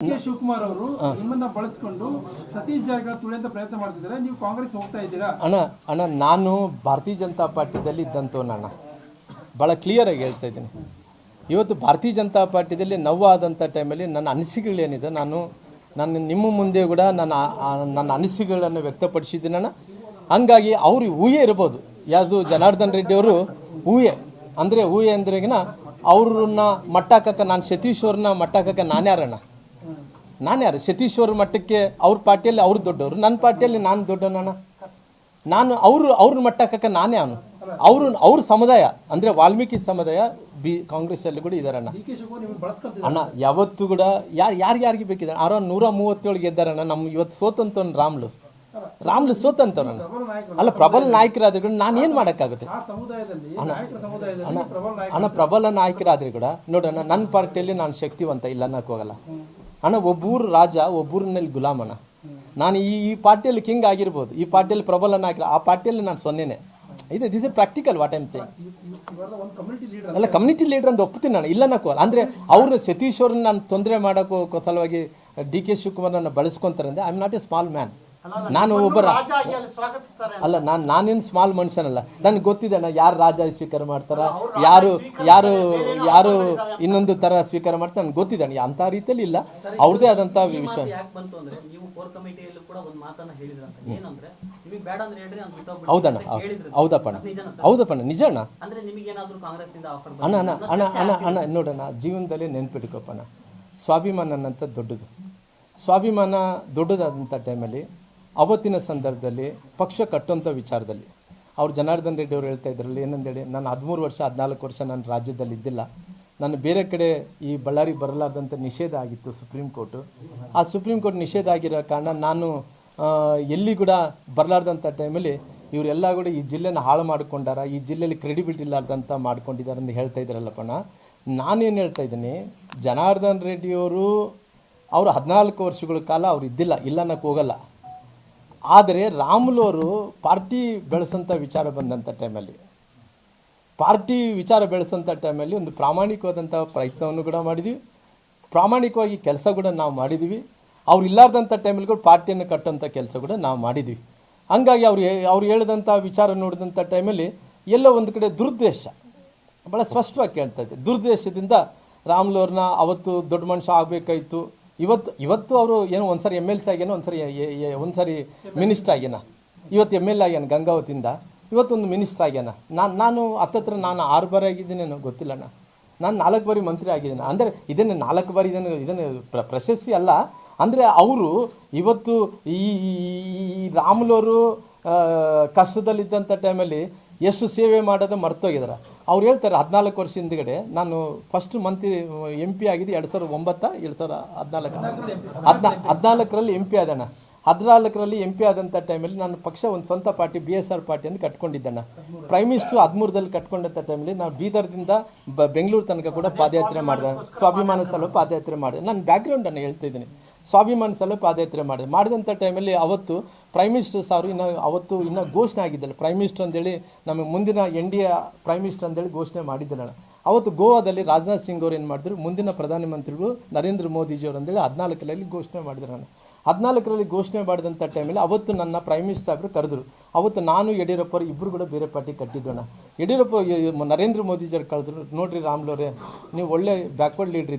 K Shivakumar ಅವರು ನಿಮ್ಮನ್ನ ಬಳಸ್ಕೊಂಡು ಸತೀಶ್ ಜಾರಕಿಹೊಳಿ ತುಳಿಯಂತ ಪ್ರಯತ್ನ ಮಾಡ್ತಿದ್ದಾರೆ. ನೀವು ಕಾಂಗ್ರೆಸ್ ಹೋಗ್ತಾ ಇದ್ದೀರಾ? ಅಣ್ಣ ಅಣ್ಣ ನಾನು ಭಾರತೀಯ ಜನತಾ ಪಾರ್ಟಿದಲ್ಲಿ ಇದ್ದಂಥವ್ನು ಅಣ್ಣ. ಭಾಳ ಕ್ಲಿಯರಾಗಿ ಹೇಳ್ತಾ ಇದ್ದೀನಿ. ಇವತ್ತು ಭಾರತೀಯ ಜನತಾ ಪಾರ್ಟಿದಲ್ಲಿ ನೋವಾದಂಥ ಟೈಮಲ್ಲಿ ನನ್ನ ಅನಿಸಿಕೆಗಳೇನಿದೆ ನಾನು ನಾನು ನಿಮ್ಮ ಮುಂದೆ ಕೂಡ ನನ್ನ ನನ್ನ ಅನಿಸಿಕೆಗಳನ್ನು ವ್ಯಕ್ತಪಡಿಸಿದ್ದೀನಿ ಅಣ್ಣ. ಹಂಗಾಗಿ ಅವರು ಊಹೆ ಇರ್ಬೋದು. ಯಾವುದು ಜನಾರ್ದನ್ ರೆಡ್ಡಿ ಅವರು ಊಹೆ. ಅಂದರೆ ಊಹೆ ಅಂದ್ರೆಗಿನ ಅವ್ರನ್ನ ಮಟ್ಟಾಕಕ್ಕೆ ನಾನು ಸತೀಶ್ ಅವ್ರನ್ನ ಮಟ್ಟ ಹಾಕಕ್ಕೆ ನಾನ್ಯಾರಣ್ಣ ನಾನು ಯಾರು? ಸತೀಶ್ ಅವ್ರ ಮಟ್ಟಕ್ಕೆ ಅವ್ರ ಪಾರ್ಟಿಯಲ್ಲಿ ಅವ್ರು ದೊಡ್ಡವರು ನನ್ನ ಪಾರ್ಟಿಯಲ್ಲಿ ನಾನು ದೊಡ್ಡವನಣ್ಣ ನಾನು ಅವರು ಅವ್ರ ಮಟ್ಟಕ್ಕೆ ನಾನೇ ಅವನು. ಅವರು ಅವ್ರ ಸಮುದಾಯ ಅಂದರೆ ವಾಲ್ಮೀಕಿ ಸಮುದಾಯ ಬಿ ಕಾಂಗ್ರೆಸ್ಸಲ್ಲಿ ಕೂಡ ಇದ್ದಾರಣ್ಣ ಅಣ್ಣ. ಯಾವತ್ತು ಕೂಡ ಯಾರು ಯಾರು ಯಾರಿಗೆ ಬೇಕಿದ್ದಾರೆ? ಆರೋ ನೂರ ಮೂವತ್ತೇಳು ಗೆದ್ದಾರಣ್ಣ ನಮ್ಮ ಇವತ್ತು ಸೋತಂತವ್ನು ರಾಮ್ಲು. ರಾಮ್ಲು ಸೋತಂತ ಅಲ್ಲ ಪ್ರಬಲ ನಾಯಕರಾದ್ರೆ ಕೂಡ ನಾನು ಏನು ಮಾಡೋಕ್ಕಾಗುತ್ತೆ? ನಾಯಕ ಅಣ್ಣ ಪ್ರಬಲ ನಾಯಕರಾದ್ರೆ ಕೂಡ ನೋಡೋಣ ನನ್ನ ಪಾರ್ಟಿಯಲ್ಲಿ ನಾನು ಶಕ್ತಿವಂತ ಇಲ್ಲ ಅನ್ನಕ್ಕೆ ಹೋಗಲ್ಲ ಅಣ್ಣ ಒಬ್ಬೂರು ರಾಜ ಒಬ್ಬೂರಿನಲ್ಲಿ ಗುಲಾಮಣ್ಣ ನಾನು ಈ ಈ ಪಾರ್ಟಿಯಲ್ಲಿ ಕಿಂಗ್ ಆಗಿರ್ಬೋದು ಈ ಪಾರ್ಟಿಯಲ್ಲಿ ಪ್ರಬಲ ಆಗಿಲ್ಲ ಆ ಪಾರ್ಟಿಯಲ್ಲಿ ನಾನು ಸೊನ್ನೆನೆ. ಇದು this is practical what I'm leader ಅಲ್ಲ ಕಮ್ಯುನಿಟಿ ಲೀಡರ್ ಅಂತ ಒಪ್ತೀನಿ ನಾನು ಇಲ್ಲ ಅನ್ನಕ್ಕೋ ಅಂದರೆ ಅವರು ಸತೀಶ್ ಅವ್ರನ್ನ ನಾನು ತೊಂದರೆ ಮಾಡೋಕ್ಕೋ ಸಲುವಾಗಿ ಡಿ ಕೆ ಶಿವಕುಮಾರ್ ನನ್ನ ಬಳಸ್ಕೊಂತಾರೆ ಅಂದರೆ I am not a small man ನಾನು ಒಬ್ಬರ ಅಲ್ಲ ನಾನು ನಾನೇನು ಸ್ಮಾಲ್ ಮನುಷ್ಯನಲ್ಲ. ನನಗೆ ಗೊತ್ತಿದೆ ಅಣ್ಣ ಯಾರು ರಾಜ ಸ್ವೀಕಾರ ಮಾಡ್ತಾರ ಯಾರು ಯಾರು ಯಾರು ಇನ್ನೊಂದು ತರ ಸ್ವೀಕಾರ ಮಾಡ್ತಾರೆ ನನಗೆ ಗೊತ್ತಿದೆ ಅಣ್ಣ ಅಂಥ ರೀತಿಯಲ್ಲಿ ಇಲ್ಲ. ಅವ್ರದೇ ಆದಂಥ ವಿಷಯ. ಹೌದಣ್ಣ ಹೌದಪ್ಪ? ಹೌದಪ್ಪ ಅಣ್ಣ ನಿಜ ಅಣ್ಣ ಅಣ್ಣ ಅಣ್ಣ ಅಣ್ಣ ಅಣ್ಣ ಅಣ್ಣ ನೋಡೋಣ ಜೀವನದಲ್ಲಿ ನೆನ್ಪಿಟ್ಕೋಪಣ್ಣ ಸ್ವಾಭಿಮಾನ ಅನ್ನಂಥ ದೊಡ್ಡದು. ಸ್ವಾಭಿಮಾನ ದೊಡ್ಡದಾದಂಥ ಟೈಮಲ್ಲಿ ಅವತ್ತಿನ ಸಂದರ್ಭದಲ್ಲಿ ಪಕ್ಷ ಕಟ್ಟುವಂಥ ವಿಚಾರದಲ್ಲಿ. ಅವ್ರು ಜನಾರ್ದನ್ ರೆಡ್ಡಿ ಅವರು ಹೇಳ್ತಾ ಇದ್ರಲ್ಲಿ ಏನಂದೇಳಿ ನಾನು ಹದಿಮೂರು ವರ್ಷ, ಹದಿನಾಲ್ಕು ವರ್ಷ ನಾನು ರಾಜ್ಯದಲ್ಲಿ ಇದ್ದಿಲ್ಲ ನಾನು ಬೇರೆ ಕಡೆ ಈ ಬಳ್ಳಾರಿ ಬರಲಾರ್ದಂಥ ನಿಷೇಧ ಆಗಿತ್ತು ಸುಪ್ರೀಂ ಕೋರ್ಟು. ಆ ಸುಪ್ರೀಂ ಕೋರ್ಟ್ ನಿಷೇಧ ಆಗಿರೋ ಕಾರಣ ನಾನು ಎಲ್ಲಿ ಕೂಡ ಬರಲಾರ್ದಂಥ ಟೈಮಲ್ಲಿ ಇವರೆಲ್ಲ ಕೂಡ ಈ ಜಿಲ್ಲೆನ ಹಾಳು ಮಾಡ್ಕೊಂಡಾರ, ಈ ಜಿಲ್ಲೆಯಲ್ಲಿ ಕ್ರೆಡಿಬಿಲಿಟಿ ಇಲ್ಲಾರ್ದಂಥ ಮಾಡ್ಕೊಂಡಿದ್ದಾರೆ ಅಂತ ಹೇಳ್ತಾ ಇದ್ರಲ್ಲಪ್ಪಣ್ಣ ನಾನೇನು ಹೇಳ್ತಾ ಇದ್ದೀನಿ, ಜನಾರ್ದನ್ ರೆಡ್ಡಿಯವರು ಅವರು ಹದಿನಾಲ್ಕು ವರ್ಷಗಳ ಕಾಲ ಅವ್ರು ಇದ್ದಿಲ್ಲ ಇಲ್ಲ ಹೋಗಲ್ಲ. ಆದರೆ ರಾಮುಲು ಅವರು ಪಾರ್ಟಿ ಬೆಳೆಸಂಥ ವಿಚಾರ ಬಂದಂಥ ಟೈಮಲ್ಲಿ ಪಾರ್ಟಿ ವಿಚಾರ ಬೆಳೆಸೋಂಥ ಟೈಮಲ್ಲಿ ಒಂದು ಪ್ರಾಮಾಣಿಕವಾದಂಥ ಪ್ರಯತ್ನವನ್ನು ಕೂಡ ಮಾಡಿದ್ವಿ. ಪ್ರಾಮಾಣಿಕವಾಗಿ ಕೆಲಸ ಕೂಡ ನಾವು ಮಾಡಿದ್ವಿ. ಅವ್ರು ಇಲ್ಲಾರ್ದಂಥ ಟೈಮಲ್ಲಿ ಕೂಡ ಪಾರ್ಟಿಯನ್ನು ಕಟ್ಟೋಂಥ ಕೆಲಸ ಕೂಡ ನಾವು ಮಾಡಿದ್ವಿ. ಹಂಗಾಗಿ ಅವ್ರು ಅವ್ರು ಹೇಳಿದಂಥ ವಿಚಾರ ನೋಡಿದಂಥ ಟೈಮಲ್ಲಿ ಎಲ್ಲೋ ಒಂದು ಕಡೆ ದುರುದ್ದೇಶ. ಭಾಳ ಸ್ಪಷ್ಟವಾಗಿ ಕೇಳ್ತಾ ಇದ್ದೆ. ದುರುದ್ದೇಶದಿಂದ ರಾಮ್ಲೂರ್ನ ಅವತ್ತು ದೊಡ್ಡ ಮನುಷ್ಯ ಆಗಬೇಕಾಯಿತು. ಇವತ್ತು ಇವತ್ತು ಅವರು ಏನೋ ಒಂದ್ಸರಿ ಎಂ ಎಲ್ ಸಿ ಆಗ್ಯಾನ ಒಂದ್ಸರಿ ಒಂದ್ಸರಿ ಮಿನಿಸ್ಟರ್ ಆಗ್ಯಾನ ಇವತ್ತು ಎಂ ಎಲ್ ಆಗ್ಯಾನ ಗಂಗಾವತಿಯಿಂದ. ಇವತ್ತೊಂದು ಮಿನಿಸ್ಟರ್ ಆಗ್ಯಾನ ನಾನು ನಾನು ಹತ್ತತ್ರ ನಾನು ಆರು ಬಾರಿ ಆಗಿದ್ದೀನೇನೋ ಗೊತ್ತಿಲ್ಲಣ್ಣ ನಾನು ನಾಲ್ಕು ಬಾರಿ ಮಂತ್ರಿ ಆಗಿದ್ದೀನಿ. ಅಂದರೆ ಇದನ್ನು ನಾಲ್ಕು ಬಾರಿ ಇದನ್ನು ಇದನ್ನು ಪ್ರ- ಪ್ರಶಸ್ತಿ ಅಲ್ಲ. ಅಂದರೆ ಅವರು ಇವತ್ತು ಈ ರಾಮುಲವರು ಕಷ್ಟದಲ್ಲಿದ್ದಂಥ ಟೈಮಲ್ಲಿ ಎಷ್ಟು ಸೇವೆ ಮಾಡೋದು ಮರ್ತೋಗಿದ್ದಾರೆ ಅವ್ರು ಹೇಳ್ತಾರೆ ಹದಿನಾಲ್ಕು ವರ್ಷ ಹಿಂದ್ಗಡೆ ನಾನು ಫಸ್ಟ್ ಮಂತ್ ಎಂ ಪಿ ಆಗಿದ್ದು ಎರಡು ಸಾವಿರದ ಒಂಬತ್ತ, ಎರಡು ಸಾವಿರದ ಹದಿನಾಲ್ಕು. ಹದಿನಾ ಹದಿನಾಲ್ಕರಲ್ಲಿ ಎಂ ಪಿ ಆದಣ್ಣ. ಹದಿನಾಲ್ಕರಲ್ಲಿ ಎಂ ಪಿ ಆದಂಥ ಟೈಮಲ್ಲಿ ನಾನು ಪಕ್ಷ ಒಂದು ಸ್ವಂತ party B S R party ಅಂತ ಕಟ್ಕೊಂಡಿದ್ದಣ್ಣ. ಪ್ರೈಮ್ ಮಿನಿಸ್ಟರ್ ಹದಿಮೂರದಲ್ಲಿ ಕಟ್ಕೊಂಡಂಥ ಟೈಮಲ್ಲಿ ನಾನು ಬೀದರ್ದಿಂದ ಬೆಂಗಳೂರು ತನಕ ಕೂಡ ಪಾದಯಾತ್ರೆ ಮಾಡಿದೆ. ಸ್ವಾಭಿಮಾನ ಸಲ ಪಾದಯಾತ್ರೆ ಮಾಡಿದೆ. ನನ್ನ ಬ್ಯಾಕ್ಗ್ರೌಂಡನ್ನು ಹೇಳ್ತಾ ಇದ್ದೀನಿ. ಸ್ವಾಭಿಮಾನ ಸಲ ಪಾದಯಾತ್ರೆ ಮಾಡಿದೆ ಮಾಡಿದಂಥ ಟೈಮಲ್ಲಿ ಅವತ್ತು ಪ್ರೈಮ್ ಮಿನಿಸ್ಟರ್ಸ್ ಸಾರು ಇನ್ನು ಅವತ್ತು ಇನ್ನು ಘೋಷಣೆ ಆಗಿದ್ದಲ್ಲ. ಪ್ರೈಮ್ ಮಿನಿಸ್ಟರ್ ಅಂತೇಳಿ ನಮಗೆ ಮುಂದಿನ N D A prime minister ಅಂತೇಳಿ ಘೋಷಣೆ ಮಾಡಿದ್ದಲ್ಲ ಅವತ್ತು ಗೋವಾದಲ್ಲಿ ರಾಜನಾಥ್ ಸಿಂಗ್ ಅವರು ಏನು ಮಾಡಿದ್ರು? ಮುಂದಿನ ಪ್ರಧಾನಮಂತ್ರಿಗಳು ನರೇಂದ್ರ ಮೋದಿಜಿಯವರು ಅಂತೇಳಿ ಹದಿನಾಲ್ಕರಲ್ಲಿ ಘೋಷಣೆ ಮಾಡಿದ್ರು ನಾನು ಹದಿನಾಲ್ಕರಲ್ಲಿ ಘೋಷಣೆ ಮಾಡಿದಂಥ ಟೈಮಲ್ಲಿ ಅವತ್ತು ನನ್ನ ಪ್ರೈಮ್ ಮಿನಿಸ್ಟರ್ ಸಾಹೇಬರು ಕರೆದ್ರು. ಅವತ್ತು ನಾನು ಯಡಿಯೂರಪ್ಪ ಇಬ್ಬರು ಕೂಡ ಬೇರೆ ಪಾರ್ಟಿ ಕಟ್ಟಿದ್ದೋಣ ಯಡಿಯೂರಪ್ಪ ನರೇಂದ್ರ ಮೋದಿಜಿಯವ್ರು ಕರೆದ್ರು, ನೋಡ್ರಿ ರಾಮ್ಲೋರೆ ನೀವು ಒಳ್ಳೆ ಬ್ಯಾಕ್ವರ್ಡ್ ಲೀಡ್ರ್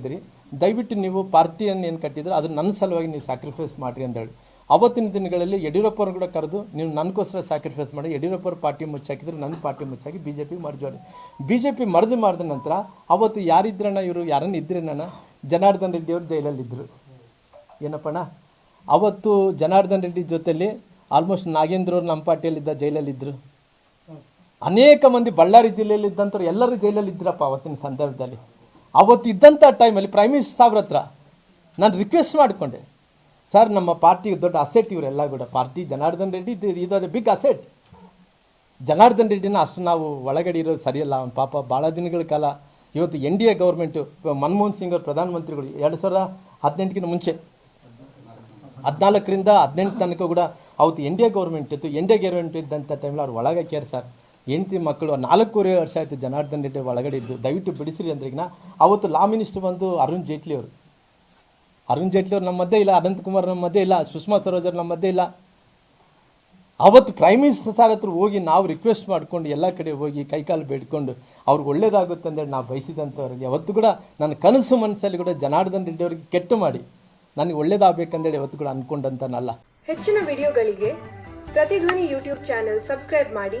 ದಯವಿಟ್ಟು ನೀವು ಪಾರ್ಟಿಯನ್ನು ಏನು ಕಟ್ಟಿದ್ರೆ, ಅದು ನನ್ನ ಸಲುವಾಗಿ ನೀವು ಸ್ಯಾಕ್ರಿಫೈಸ್ ಮಾಡಿರಿ ಅಂತ ಹೇಳಿ ಅವತ್ತಿನ ದಿನಗಳಲ್ಲಿ ಯಡಿಯೂರಪ್ಪರು ಕೂಡ ಕರೆದು, ನೀವು ನನಗೋಸ್ಕರ ಸ್ಯಾಕ್ರಿಫೈಸ್ ಮಾಡಿ ಯಡಿಯೂರಪ್ಪರ ಪಾರ್ಟಿ ಮುಚ್ಚಾಕಿದ್ರು ನನ್ನ ಪಾರ್ಟಿ ಮುಚ್ಚಾಕಿ ಬಿ ಜೆ ಪಿ ಮರ್ಜ್ ಮಾಡಿ ಬಿ ಜೆ ಪಿ ಮರ್ಜು ಮಾಡಿದ ನಂತರ ಅವತ್ತು ಯಾರಿದ್ರಣ್ಣ ಇವರು, ಯಾರನ್ನ ಇದ್ರೇನಣ್ಣ ಜನಾರ್ದನ್ ರೆಡ್ಡಿ ಅವರು ಜೈಲಲ್ಲಿದ್ದರು ಏನಪ್ಪಣ್ಣ? ಅವತ್ತು ಜನಾರ್ದನ್ ರೆಡ್ಡಿ ಜೊತೆಯಲ್ಲಿ ಆಲ್ಮೋಸ್ಟ್ ನಾಗೇಂದ್ರ ಅವರು ನಮ್ಮ ಪಾರ್ಟಿಯಲ್ಲಿದ್ದ ಜೈಲಲ್ಲಿದ್ದರು ಅನೇಕ ಮಂದಿ ಬಳ್ಳಾರಿ ಜಿಲ್ಲೆಯಲ್ಲಿದ್ದಂಥವ್ರು ಎಲ್ಲರೂ ಜೈಲಲ್ಲಿ ಇದ್ರಪ್ಪ ಅವತ್ತಿನ ಸಂದರ್ಭದಲ್ಲಿ. ಅವತ್ತು ಇದ್ದಂಥ ಟೈಮಲ್ಲಿ ಪ್ರೈಮ್ ಮಿನಿಸ್ಟರ್ ಸಾಬ್ರ ಹತ್ರ ನಾನು ರಿಕ್ವೆಸ್ಟ್ ಮಾಡಿಕೊಂಡೆ. ಸರ್ ನಮ್ಮ ಪಾರ್ಟಿ ದೊಡ್ಡ ಅಸೆಟ್ ಇವರೆಲ್ಲ ಕೂಡ, ಪಾರ್ಟಿ ಜನಾರ್ದನ್ ರೆಡ್ಡಿ ಇದು ಬಿಗ್ ಅಸೆಟ್ ಜನಾರ್ದನ್ ರೆಡ್ಡಿನ ಅಷ್ಟು ನಾವು ಒಳಗಡೆ ಇರೋದು ಸರಿಯಲ್ಲ, ಅವ್ನು ಪಾಪ ಭಾಳ ದಿನಗಳ ಕಾಲ ಇವತ್ತು N D A government Manmohan Singh ಅವರು ಪ್ರಧಾನಮಂತ್ರಿಗಳು ಎರಡು ಸಾವಿರದ ಹದಿನೆಂಟಕ್ಕಿಂತ ಮುಂಚೆ, ಹದಿನಾಲ್ಕರಿಂದ ಹದಿನೆಂಟು ತನಕ ಕೂಡ ಅವತ್ತು ಎನ್ ಡಿ ಎ ಗೌರ್ಮೆಂಟ್ ಇತ್ತು. ಎನ್ ಡಿ ಎ ಗೌರ್ಮೆಂಟ್ ಇದ್ದಂಥ ಟೈಮಲ್ಲಿ ಅವ್ರು ಒಳಗೆ ಕೇರ್ ಸರ್ ಹೆಂಡತಿ ಮಕ್ಕಳು ನಾಲ್ಕೂವರೆ ವರ್ಷ ಆಯಿತು ಜನಾರ್ದನ್ ರೆಡ್ಡಿ ಒಳಗಡೆ ಇದ್ದು. ದಯವಿಟ್ಟು ಬಿಡಿಸ್ರಿ ಅಂದ್ರಿಗಿನ ಅವತ್ತು ಲಾ ಮಿನಿಸ್ಟರ್ ಬಂದು ಅರುಣ್ ಜೇಟ್ಲಿ ಅವರು. ಅರುಣ್ ಜೇಟ್ಲಿ ಅವ್ರು ನಮ್ಮ ಮಧ್ಯೆ ಇಲ್ಲ, ಅನಂತ್ ಕುಮಾರ್ ನಮ್ಮ ಮಧ್ಯೆ ಇಲ್ಲ, ಸುಷ್ಮಾ ಸ್ವರಾಜ್ ಅವ್ರು ನಮ್ಮ ಮಧ್ಯೆ ಇಲ್ಲ. ಅವತ್ತು ಪ್ರೈಮ್ ಮಿನಿಸ್ಟರ್ ಸರ್ ಹತ್ರ ಹೋಗಿ ನಾವು ರಿಕ್ವೆಸ್ಟ್ ಮಾಡ್ಕೊಂಡು ಎಲ್ಲ ಕಡೆ ಹೋಗಿ ಕೈಕಾಲು ಬೇಡ್ಕೊಂಡು ಅವ್ರಿಗೆ ಒಳ್ಳೇದಾಗುತ್ತೆ ಅಂತೇಳಿ ನಾವು ಬಯಸಿದಂಥವ್ರಿಗೆ ಯಾವತ್ತು ಕೂಡ ನನ್ನ ಕನಸು ಮನಸ್ಸಲ್ಲಿ ಕೂಡ ಜನಾರ್ದನ್ ರೆಡ್ಡಿ ಅವರಿಗೆ ಕೆಟ್ಟು ಮಾಡಿ ನನಗೆ ಒಳ್ಳೇದಾಗಬೇಕಂತೇಳಿ ಯಾವತ್ತು ಕೂಡ ಅಂದ್ಕೊಂಡಂತನಲ್ಲ ಹೆಚ್ಚಿನ ವಿಡಿಯೋಗಳಿಗೆ ಪ್ರತಿಧ್ವನಿ ಯೂಟ್ಯೂಬ್ ಚಾನೆಲ್ ಸಬ್ಸ್ಕ್ರೈಬ್ ಮಾಡಿ.